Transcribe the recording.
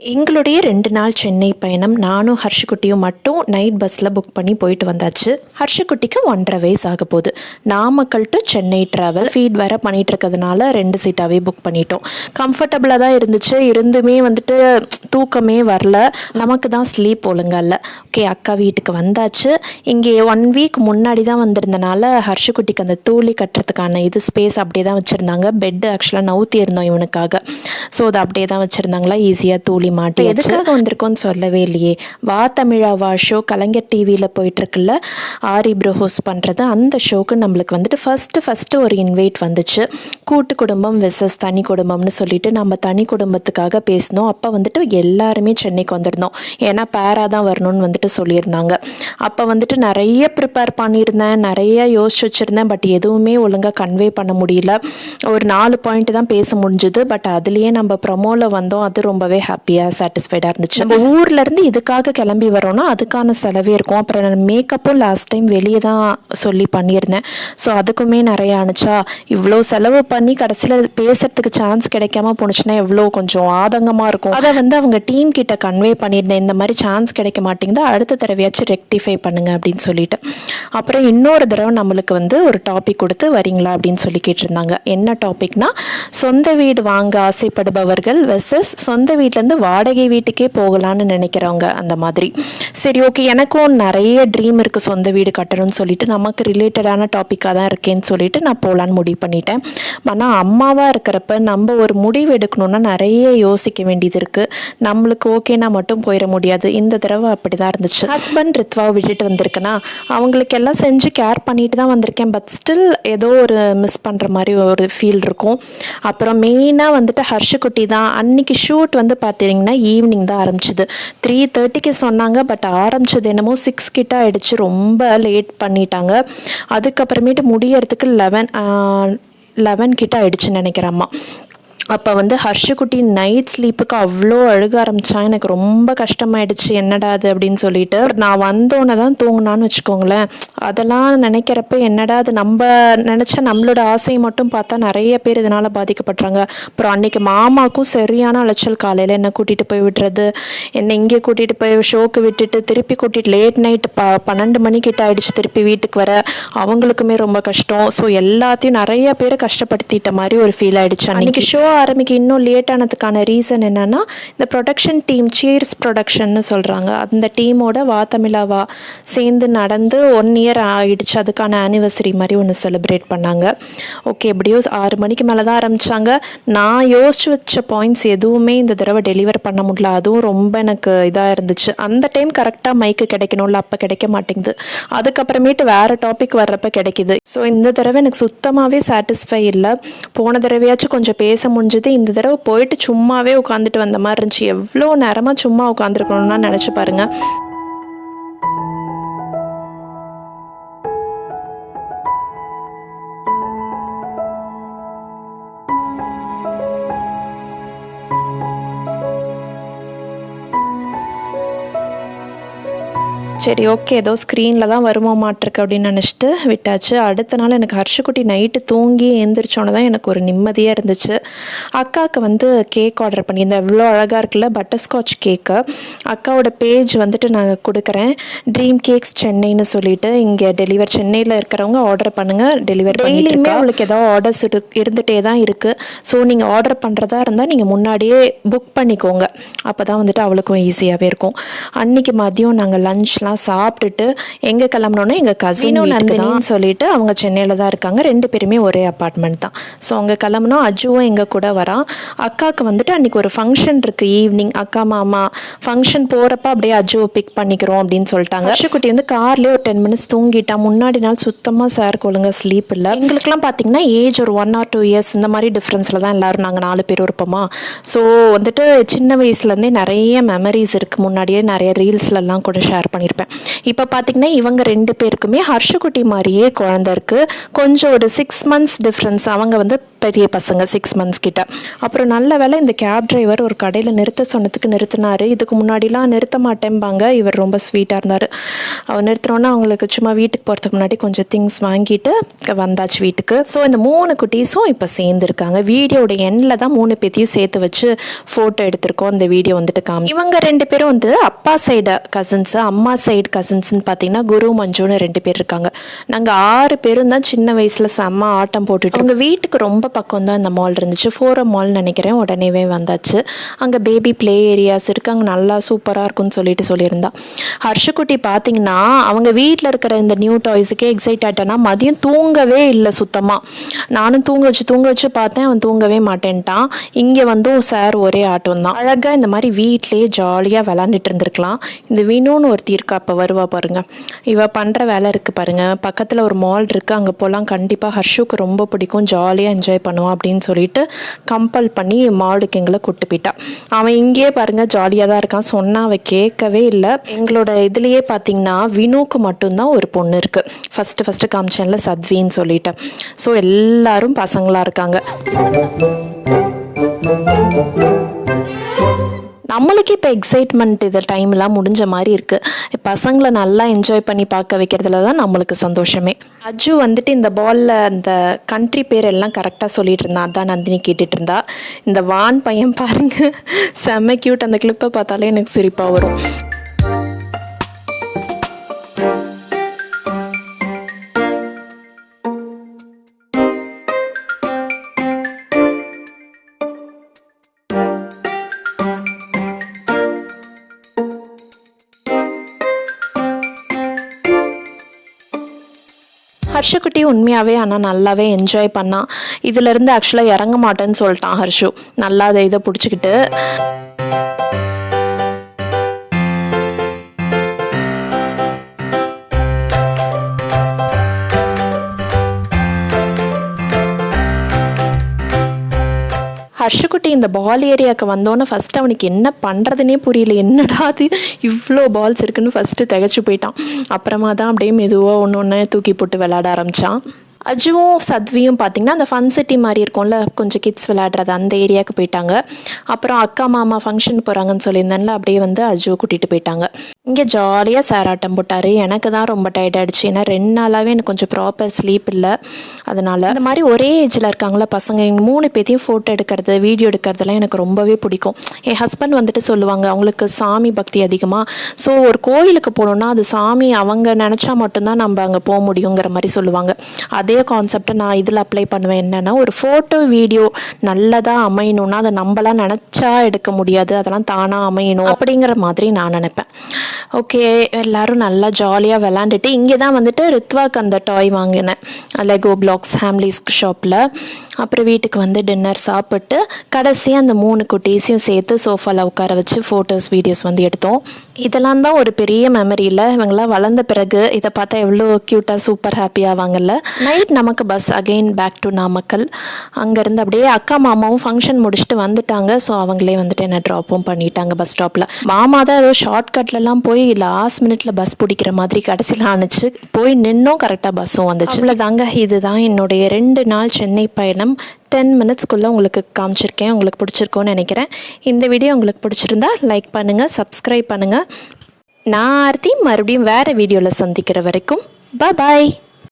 எங்களுடைய ரெண்டு நாள் சென்னை பயணம் நானும் ஹர்ஷகுட்டியும் மட்டும் நைட் பஸ்ஸில் புக் பண்ணி போயிட்டு வந்தாச்சு. ஹர்ஷகுட்டிக்கு ஒன்றரை வயசு ஆக போகுது. நாமக்கல் டு சென்னை ட்ராவல் ஃபீட் வேற பண்ணிட்டு இருக்கிறதுனால ரெண்டு சீட்டாகவே புக் பண்ணிட்டோம். கம்ஃபர்டபுளாக தான் இருந்துச்சு. இருந்துமே வந்துட்டு தூக்கமே வரல. நமக்கு தான் ஸ்லீப் ஒழுங்கா இல்லை. ஓகே அக்கா வீட்டுக்கு வந்தாச்சு. இங்கே ஒன் வீக் முன்னாடி தான் வந்திருந்தனால ஹர்ஷகுட்டிக்கு அந்த தூளி கட்டுறதுக்கான இது ஸ்பேஸ் அப்படியே தான் வச்சுருந்தாங்க. பெட்டு ஆக்சுவலாக நவுத்தி இருந்தோம் இவனுக்காக. ஸோ அது அப்படியே தான் வச்சுருந்தாங்களா. ஈஸியாக தூளி மாட்டி எதுக்காக வந்திருக்கோன்னு சொல்லவே இல்லையே. வா தமிழா வா ஷோ கலைஞர் டிவியில் போயிட்டுருக்குல்ல ஆரி ப்ரோ ஹோஸ்ட் பண்ணுறது அந்த ஷோக்கு நம்மளுக்கு வந்துட்டு ஃபஸ்ட்டு ஃபஸ்ட்டு ஒரு இன்வைட் வந்துச்சு. கூட்டு குடும்பம் வெசஸ் தனி குடும்பம்னு சொல்லிட்டு நம்ம தனி குடும்பத்துக்காக பேசினோம். அப்போ வந்துட்டு எல்லாருமே சென்னைக்கு வந்திருந்தோம். ஏன்னா பேரா தான் வரணும்னு வந்துட்டு சொல்லியிருந்தாங்க. அப்போ வந்துட்டு நிறைய ப்ரிப்பேர் பண்ணியிருந்தேன் நிறைய யோசிச்சு வச்சுருந்தேன் பட் எதுவுமே ஒழுங்காக கன்வே பண்ண முடியல. ஒரு நாலு பாயிண்ட் தான் பேச முடிஞ்சுது பட் அதுலேயே நம்ம ப்ரமோவில் வந்தோம். அது ரொம்பவே ஹாப்பியாக சாட்டிஸ்ஃபைடாக இருந்துச்சு. நம்ம ஊர்ல இருந்து இதுக்காக கிளம்பி வரோம்னா அதுக்கான செலவே இருக்கும். அப்புறம் மேக்கப்பும் லாஸ்ட் டைம் வெளியே தான் சொல்லி பண்ணியிருந்தேன். ஸோ அதுக்குமே நிறைய அனுச்சா இவ்வளோ செலவு பண்ணி கடைசியில் பேசுறதுக்கு சான்ஸ் கிடைக்காம போணுச்சுன்னா எவ்வளோ கொஞ்சம் ஆதங்கமாக இருக்கும். அதை வந்து அவங்க டீம் கிட்ட கன்வே பண்ணியிருந்தேன். இந்த மாதிரி சான்ஸ் கிடைக்க மாட்டேங்குது. அடுத்த தடவையாச்சும் ரெக்டிஃபை பண்ணுங்க அப்படின்னு சொல்லிட்டு. அப்புறம் இன்னொரு தடவை நம்மளுக்கு வந்து ஒரு டாபிக் கொடுத்து வரீங்களா? அப்படின்னு சொல்லி கேட்டிருந்தாங்க. என்ன டாபிக்னா சொந்த வீடு வாங்க ஆசைப்படுபவர்கள் வெர்சஸ் சொந்த வீட்டிலேருந்து வாடகை வீட்டுக்கே போகலான்னு நினைக்கிறவங்க அந்த மாதிரி. சரி ஓகே எனக்கும் நிறைய ட்ரீம் இருக்குது சொந்த வீடு கட்டணும்னு சொல்லிட்டு. நமக்கு ரிலேட்டடான டாப்பிக்காக தான் இருக்கேன்னு சொல்லிட்டு நான் போகலான்னு முடிவு பண்ணிட்டேன். ஆனால் அம்மாவாக இருக்கிறப்ப நம்ம ஒரு முடிவு எடுக்கணும்னா நிறைய யோசிக்க வேண்டியது இருக்குது நம்மளுக்கு ஓகேனா மட்டும் போயிட முடியாது. இந்த தடவை அப்படி தான் இருந்துச்சு. ஹஸ்பண்ட் ரித்வாவை விட்டுட்டு வந்திருக்கேன்னா அவங்களுக்கு எல்லாம் செஞ்சு கேர் பண்ணிட்டு தான் வந்திருக்கேன். பட் ஸ்டில் ஏதோ ஒரு மிஸ் பண்ணுற மாதிரி ஒரு ஃபீல் இருக்கும். அப்புறம் மெயினாக வந்துட்டு ஹர்ஷகுட்டி தான். அன்னைக்கு ஷூட் வந்து பார்த்தீங்கன்னா ஈவினிங் தான் ஆரம்பிச்சுது. த்ரீ தேர்ட்டிக்கு சொன்னாங்க பட் ஆரம்பிச்சது என்னமோ சிக்ஸ் கிட்ட ஆகிடுச்சு ரொம்ப லேட் பண்ணிட்டாங்க. அதுக்கப்புறமேட்டு முடியறதுக்கு லெவன் லெவன் கிட்ட ஆயிடுச்சுன்னு நினைக்கிறேன் அம்மா. அப்போ வந்து ஹர்ஷகுட்டி நைட் ஸ்லீப்புக்கு அவ்வளோ அழுக ஆரம்பித்தான் எனக்கு ரொம்ப கஷ்டமாயிடுச்சு. என்னடா அது அப்படின்னு சொல்லிட்டு நான் வந்தோன்னே தான் தூங்கினான்னு வச்சுக்கோங்களேன். அதெல்லாம் நினைக்கிறப்ப என்னடா அது நம்ம நினச்சா நம்மளோட ஆசையை மட்டும் பார்த்தா நிறைய பேர் இதனால் பாதிக்கப்படுறாங்க. அப்புறம் அன்னைக்கு மாமாக்கும் சரியான அலைச்சல் காலையில் என்னை கூட்டிகிட்டு போய் விடுறது. என்னை இங்கே கூட்டிகிட்டு போய் ஷோக்கு விட்டுட்டு திருப்பி கூட்டிகிட்டு லேட் நைட் ப பன்னெண்டு மணிக்கிட்ட ஆயிடுச்சு திருப்பி வீட்டுக்கு வர. அவங்களுக்குமே ரொம்ப கஷ்டம். ஸோ எல்லாத்தையும் நிறைய பேரை கஷ்டப்படுத்திட்ட மாதிரி ஒரு ஃபீல் ஆகிடுச்சு அன்றைக்கி ஷோ ஆரம்பிக்க இன்னும் லேட் ஆனதுக்கான ரீசன் என்னென்னா இந்த ப்ரொடக்ஷன் டீம் சீர்ஸ் ப்ரொடக்ஷன்னு சொல்கிறாங்க அந்த டீமோட வா தமிழாவா சேர்ந்து நடந்து ஒன் இயர் ஆகிடுச்சு அதுக்கான ஆனிவர்சரி மாதிரி ஒன்று செலிப்ரேட் பண்ணாங்க. ஓகே எப்படியோ ஆறு மணிக்கு மேலே தான் ஆரம்பித்தாங்க நான் யோசிச்சு வச்ச பாயிண்ட்ஸ் எதுவுமே இந்த தடவை டெலிவர் பண்ண முடியல. அதுவும் ரொம்ப எனக்கு இதாக இருந்துச்சு. அந்த டைம் கரெக்டாக மைக்கு கிடைக்கணும்ல அப்போ கிடைக்க மாட்டேங்குது. அதுக்கப்புறமேட்டு வேறு டாபிக் வர்றப்ப கிடைக்குது. ஸோ இந்த தடவை எனக்கு சுத்தமாகவே சாட்டிஸ்ஃபை இல்லை. போன தடவையாச்சும் கொஞ்சம் பேச முடிஞ்சது இந்த தடவை போயிட்டு சும்மாவே உட்காந்துட்டு வந்த மாதிரி இருந்துச்சு எவ்வளோ நேரமாக சும்மா உட்காந்துருக்கணும்னா நினச்சி பாருங்க. சரி ஓகே ஏதோ ஸ்க்ரீனில் தான் வருமா மாட்டிருக்கு அப்படின்னு நினச்சிட்டு விட்டாச்சு. அடுத்த நாள் எனக்கு ஹர்ஷகுட்டி நைட்டு தூங்கி எழுந்திரிச்சோன்னே தான் எனக்கு ஒரு நிம்மதியாக இருந்துச்சு. அக்காவுக்கு வந்து கேக் ஆர்டர் பண்ணியிருந்தேன். எவ்வளோ அழகாக இருக்குல்ல பட்டர்ஸ்காட்ச் கேக்கு அக்காவோட பேஜ் வந்துட்டு நான் கொடுக்குறேன். ட்ரீம் கேக்ஸ் சென்னைன்னு சொல்லிட்டு இங்கே டெலிவர் சென்னையில் இருக்கிறவங்க ஆர்டர் பண்ணுங்கள் டெலிவர் டெய்லியுமே அவளுக்கு ஏதோ ஆர்டர்ஸ் இருந்துகிட்டே தான் இருக்குது ஸோ நீங்கள் ஆர்டர் பண்ணுறதா இருந்தால் நீங்கள் முன்னாடியே புக் பண்ணிக்கோங்க. அப்போ தான் வந்துட்டு அவளுக்கும் ஈஸியாகவே இருக்கும். அன்னைக்கு மதியம் நாங்கள் லஞ்ச்லாம் சாப்பிட்டுட்டு எங்கே கிளம்புனோன்னா எங்கள் கசினும் நந்தினின்னு சொல்லிட்டு அவங்க சென்னையில் தான் இருக்காங்க. ரெண்டு பேருமே ஒரே அப்பார்ட்மெண்ட் தான். ஸோ அங்கே கிளம்புனோம் அஜுவும் எங்கள் கூட வரான். அக்காவுக்கு வந்துட்டு அன்றைக்கி ஒரு ஃபங்க்ஷன் இருக்குது ஈவினிங் அக்கா மாமா ஃபங்க்ஷன் போகிறப்ப அப்படியே அஜுவை பிக் பண்ணிக்கிறோம் அப்படின்னு சொல்லிட்டாங்க. ஹர்ஷகுட்டி வந்து கார்லேயே ஒரு டென் மினிட்ஸ் தூங்கிட்டா முன்னாடி நாள் சுத்தமாக சார் ஒழுங்கா ஸ்லீப் இல்லை. எங்களுக்குலாம் பார்த்தீங்கன்னா ஏஜ் ஒரு ஒன் ஆர் டூ இயர்ஸ் இந்த மாதிரி டிஃப்ரென்ஸில் தான் எல்லோரும் நாங்கள் நாலு பேர் இருப்போமா. ஸோ வந்துட்டு சின்ன வயசுலேருந்தே நிறைய மெமரிஸ் இருக்குது முன்னாடியே நிறைய ரீல்ஸ்லலாம் கூட ஷேர் பண்ணியிருப்பேன் இப்போ பார்த்தீங்கன்னா இவங்க ரெண்டு பேருக்குமே ஹர்ஷகுட்டி மாதிரியே குழந்த இருக்குது கொஞ்சம் ஒரு சிக்ஸ் மந்த்ஸ் டிஃப்ரென்ஸ் அவங்க வந்து பெரிய பசங்க சிக்ஸ் மந்த்ஸ் கிட்ட. அப்புறம் நல்ல வேளை இந்த கேப் டிரைவர் ஒரு கடையில் நிறுத்த சொன்னதுக்கு நிறுத்தினாரு. இதுக்கு முன்னாடிலாம் நிறுத்த மாட்டேன்பாங்க இவர் ரொம்ப ஸ்வீட்டாக இருந்தார். அவர் நிறுத்தினோன்னா அவங்களுக்கு சும்மா வீட்டுக்கு போகிறதுக்கு முன்னாடி கொஞ்சம் திங்ஸ் வாங்கிட்டு வந்தாச்சு வீட்டுக்கு. ஸோ இந்த மூணு குட்டீஸும் இப்போ சேர்ந்துருக்காங்க. வீடியோட எண்ணில் தான் மூணு பேத்தையும் சேர்த்து வச்சு ஃபோட்டோ எடுத்திருக்கோம். இந்த வீடியோ வந்துட்டு காமி இவங்க ரெண்டு பேரும் வந்து அப்பா சைடு கசின்ஸு அம்மா சைடு கசின்ஸ்னு பார்த்தீங்கன்னா குரு மஞ்சுன்னு ரெண்டு பேர் இருக்காங்க. நாங்கள் ஆறு பேரும் தான் சின்ன வயசில் செம்ம ஆட்டம் போட்டுட்டு அவங்க வீட்டுக்கு ரொம்ப பக்கம் தான் இந்த மால் இருந்துச்சு. ஃபோரம் மால் நினைக்கிறேன் உடனேவே வந்தாச்சு. அங்கே பேபி ப்ளே ஏரியாஸ் இருக்குது அங்கே நல்லா சூப்பராக இருக்கும்னு சொல்லிட்டு சொல்லியிருந்தா. ஹர்ஷகுட்டி பார்த்தீங்கன்னா அவங்க வீட்டில் இருக்கிற இந்த நியூ டாய்ஸுக்கே எக்ஸைட் ஆகிட்டேன்னா மதியம் தூங்கவே இல்லை சுத்தமாக நானும் தூங்க வச்சு தூங்க வச்சு பார்த்தேன். அவன் தூங்கவே மாட்டேன்ட்டான். இங்கே வந்தும் சார் ஒரே ஆட்டம் தான் அழகாக இந்த மாதிரி வீட்லேயே ஜாலியாக விளாண்டுட்டு இருந்திருக்கலாம். இந்த வினோன்னு ஒருத்தி இருக்கா அப்போ வருவா பாருங்க. இவள் பண்ணுற வேலை இருக்குது பாருங்க. பக்கத்தில் ஒரு மால் இருக்குது அங்கே போகலாம் கண்டிப்பாக ஹர்ஷுக்கு ரொம்ப பிடிக்கும். ஜாலியாக என்ஜாய் பண்ணுவான் அப்படின்னு சொல்லிட்டு கம்பல் பண்ணி மாலுக்கு எங்களை கூட்டு போயிட்டா. அவன் இங்கேயே பாருங்க ஜாலியாக தான் இருக்கான். சொன்னா அவள் கேட்கவே இல்லை. எங்களோட இதுலேயே பார்த்தீங்கன்னா வினுக்கு மட்டும்தான் ஒரு பொண்ணு இருக்குது ஃபஸ்ட்டு ஃபஸ்ட்டு காமிச்சேன்ல சத்வின்னு சொல்லிட்டு. ஸோ எல்லாரும் பசங்களாக இருக்காங்க. நம்மளுக்கு இப்போ எக்ஸைட்மெண்ட் இது டைம்லாம் முடிஞ்ச மாதிரி இருக்குது பசங்களை நல்லா என்ஜாய் பண்ணி பார்க்க வைக்கிறதுல தான் நம்மளுக்கு சந்தோஷமே. அஜு வந்துட்டு இந்த பாலில் அந்த கண்ட்ரி பேர் எல்லாம் கரெக்டாக சொல்லிட்டு இருந்தான் அதான் நந்தினி கேட்டுட்டு இருந்தா. இந்த வான் பையன் பாருங்க செம்ம க்யூட் அந்த கிளிப்பை பார்த்தாலே எனக்கு சிரிப்பாக வரும். ஹர்ஷகுட்டி உண்மையாகவே ஆனால் நல்லாவே என்ஜாய் பண்ணான் இதுலேருந்து ஆக்சுவலாக இறங்க மாட்டேன்னு சொல்லிட்டான் ஹர்ஷு. நல்லா அதை இதை பிடிச்சிக்கிட்டு. ஹர்ஷகுட்டி இந்த பால் ஏரியாவுக்கு வந்தோன்னே ஃபஸ்ட்டு அவனுக்கு என்ன பண்ணுறதுனே புரியல. என்னடா அது? இவ்வளோ பால்ஸ் இருக்குன்னு ஃபஸ்ட்டு திகச்சு போயிட்டான். அப்புறமா தான் அப்படியே மெதுவாக ஒன்று ஒன்று தூக்கி போட்டு விளாட ஆரம்பித்தான் அஜுவும் சத்வியும் பார்த்தீங்கன்னா அந்த ஃபன் சிட்டி மாதிரி இருக்கும்ல கொஞ்சம் கிட்ஸ் விளையாடுறது அந்த ஏரியாவுக்கு போயிட்டாங்க. அப்புறம் அக்கா மாமா ஃபங்க்ஷன் போகிறாங்கன்னு சொல்லியிருந்தேன்ல அப்படியே வந்து அஜுவை கூட்டிகிட்டு போயிட்டாங்க. இங்கே ஜாலியாக சேராட்டம் போட்டார். எனக்கு தான் ரொம்ப டயர்ட் ஆகிடுச்சு ஏன்னா ரெண்டு நாளாகவே எனக்கு கொஞ்சம் ப்ராப்பர் ஸ்லீப் இல்லை. அதனால் இந்த மாதிரி ஒரே ஏஜில் இருக்காங்களா பசங்க எங்கள் மூணு பேத்தையும் ஃபோட்டோ எடுக்கிறது வீடியோ எடுக்கிறதுலாம் எனக்கு ரொம்பவே பிடிக்கும். என் ஹஸ்பண்ட் வந்துட்டு சொல்லுவாங்க அவங்களுக்கு சாமி பக்தி அதிகமாக ஸோ ஒரு கோயிலுக்கு போகணுன்னா அது சாமி அவங்க நினச்சா மட்டும்தான் நம்ம அங்கே போக முடியுங்கிற மாதிரி சொல்லுவாங்க. அதே கான்செப்டை நான் இதில் அப்ளை பண்ணுவேன். என்னென்னா ஒரு ஃபோட்டோ வீடியோ நல்லதாக அமையணும்னா அதை நம்மளாம் நினச்சா எடுக்க முடியாது. அதெல்லாம் தானாக அமையணும் அப்படிங்கிற மாதிரி நான் நினைப்பேன். ஓகே எல்லாரும் நல்லா ஜாலியாக விளாண்டுட்டு இங்கே தான் வந்துட்டு ரித்வாக்கு அந்த டாய் வாங்கினேன். லெகோ பிளாக்ஸ் ஃபேமிலிஸ் ஷாப்பில் அப்புறம் வீட்டுக்கு வந்து டின்னர் சாப்பிட்டு கடைசியாக அந்த மூணு குட்டீஸையும் சேர்த்து சோஃபாவில் உட்கார வச்சு ஃபோட்டோஸ் வீடியோஸ் வந்து எடுத்தோம். இதெல்லாம் தான் ஒரு பெரிய மெமரியில் இவங்களாம் வளர்ந்த பிறகு இதை பார்த்தா எவ்வளோ க்யூட்டாக சூப்பர் ஹாப்பியாக ஆவாங்கல்ல? நைட் நமக்கு bus again back to Namakkal. அங்கேருந்து அப்படியே அக்கா மாமாவும் ஃபங்க்ஷன் முடிச்சுட்டு வந்துட்டாங்க. ஸோ அவங்களே வந்துட்டு என்ன ட்ராப்பும் பண்ணிட்டாங்க பஸ் ஸ்டாப்பில் மாமா தான் ஏதோ ஷார்ட்கட்லலாம் போய் லாஸ்ட் மினிட்ல பஸ் பிடிக்கிற மாதிரி கடைசியில் ஆணுச்சு போய் நின்னும் கரெக்டாக பஸ்ஸும் வந்துச்சு. அவ்வளோதாங்க இதுதான் என்னுடைய ரெண்டு நாள் சென்னை பயணம். டென் மினிட்ஸ்க்குள்ளே உங்களுக்கு காமிச்சிருக்கேன். உங்களுக்கு பிடிச்சிருக்கோன்னு நினைக்கிறேன். இந்த வீடியோ உங்களுக்கு பிடிச்சிருந்தா லைக் பண்ணுங்கள் சப்ஸ்கிரைப் பண்ணுங்கள் நான் ஆர்த்தி மறுபடியும் வேறு வீடியோவில் சந்திக்கிற வரைக்கும் பாய்